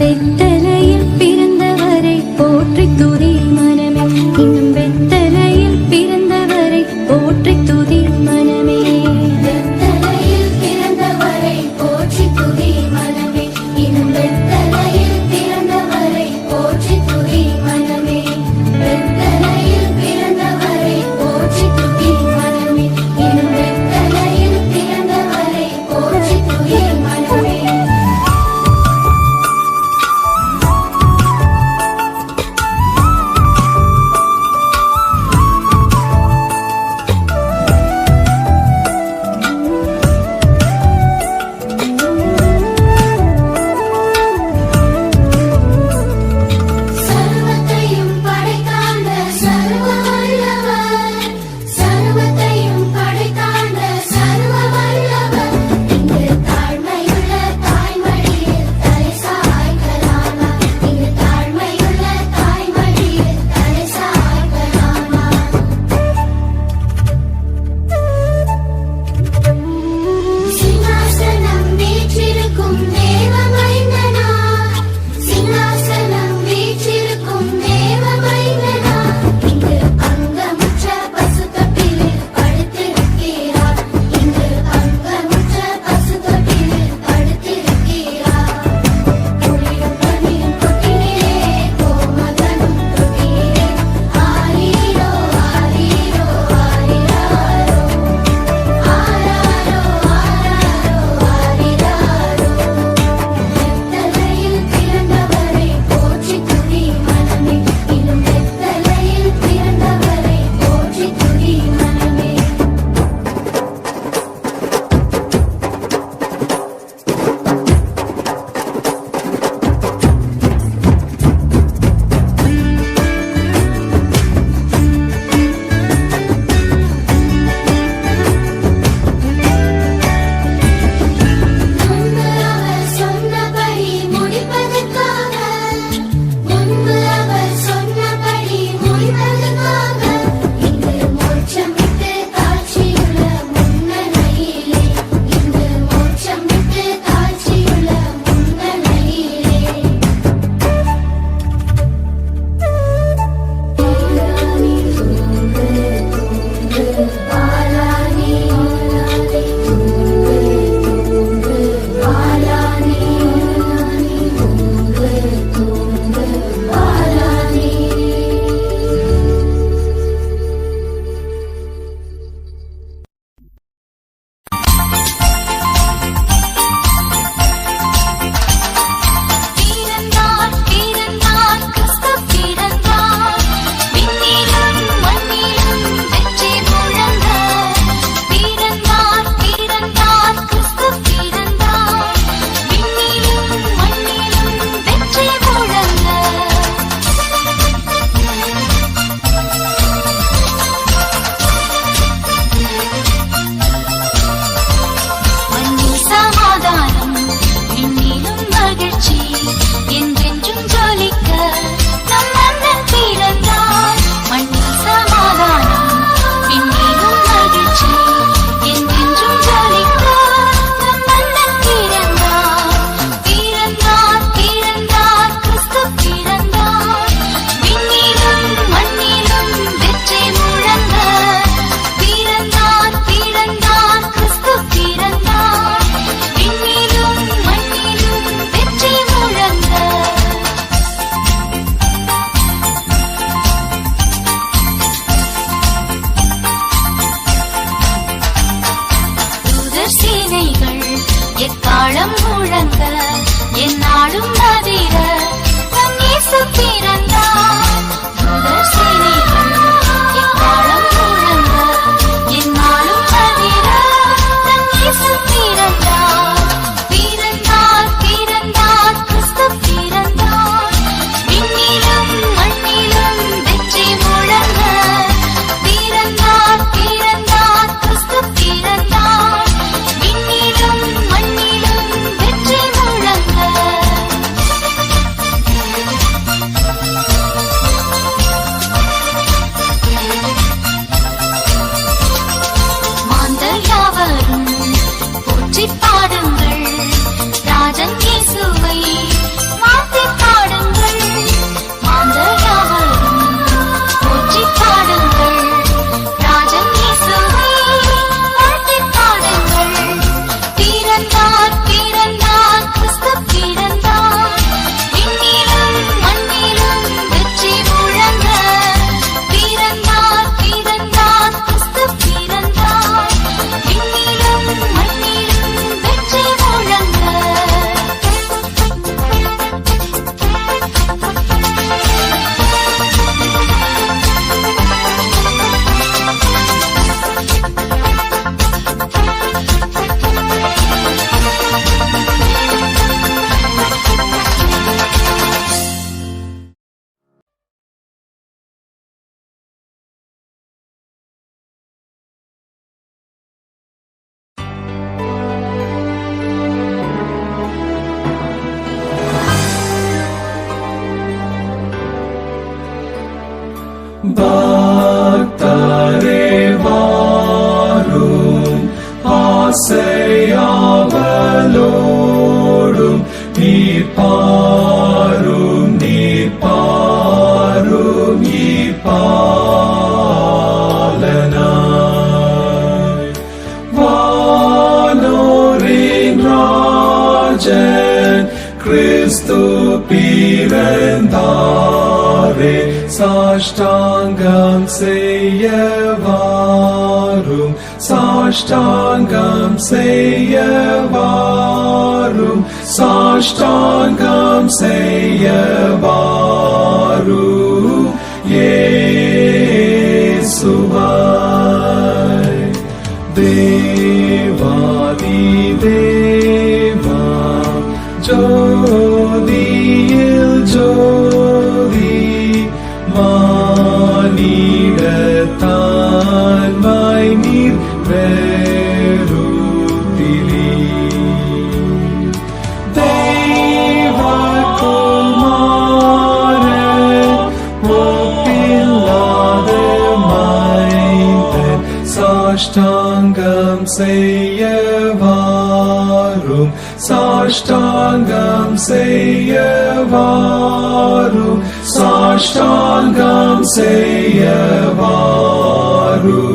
வெத்தலையில் பிறந்தவரை போற்றி துதி மனுஷன் கிறிஸ்து பிறந்தாரே சாஷ்டாங்கம் செய்ய வாரும் சாஷ்டாங்கம் செய்ய வாரும் சாஷ்டாங்கம் செய்ய வாரும் செய்ய வாரும் சாஷ்டாங்கம் செய்ய வாரும் சாஷ்டாங்கம் செய்ய வாரும்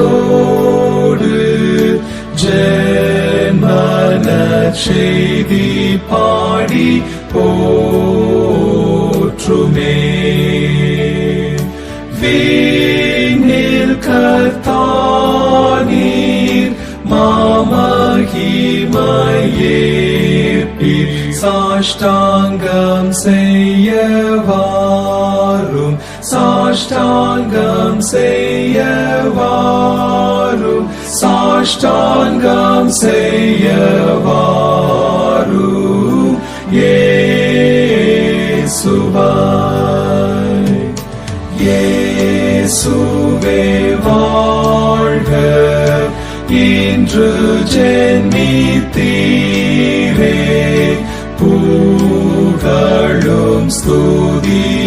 கரத்தோடு ஜெமன செய்தி பாடி போற்றுமே வீணில் கர்த்தானீர் மாமகிமயே சாஷ்டாங்கம் செய்யவாரும் சாஷ்டாங்கம் செய்யவாரு சாஷ்டாங்கம் செய்யவாரு ஏ சுபாய் ஏ சுவே வாழ்க। இன்று ஜென்மித்தீரே புகழும் ஸ்துதி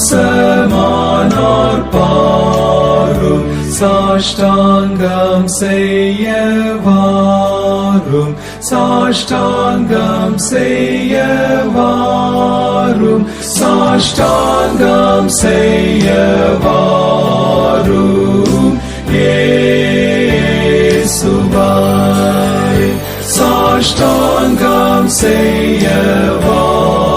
மாம்சமானோர் பாரும் சாஷ்டாங்கம் செய்யவாரும் சாஷ்டாங்கம் செய்யவாரும் சாஷ்டாங்கம் செய்யவாரும் ஏசுவாய் சாஷ்டாங்கம் செய்யவாரும்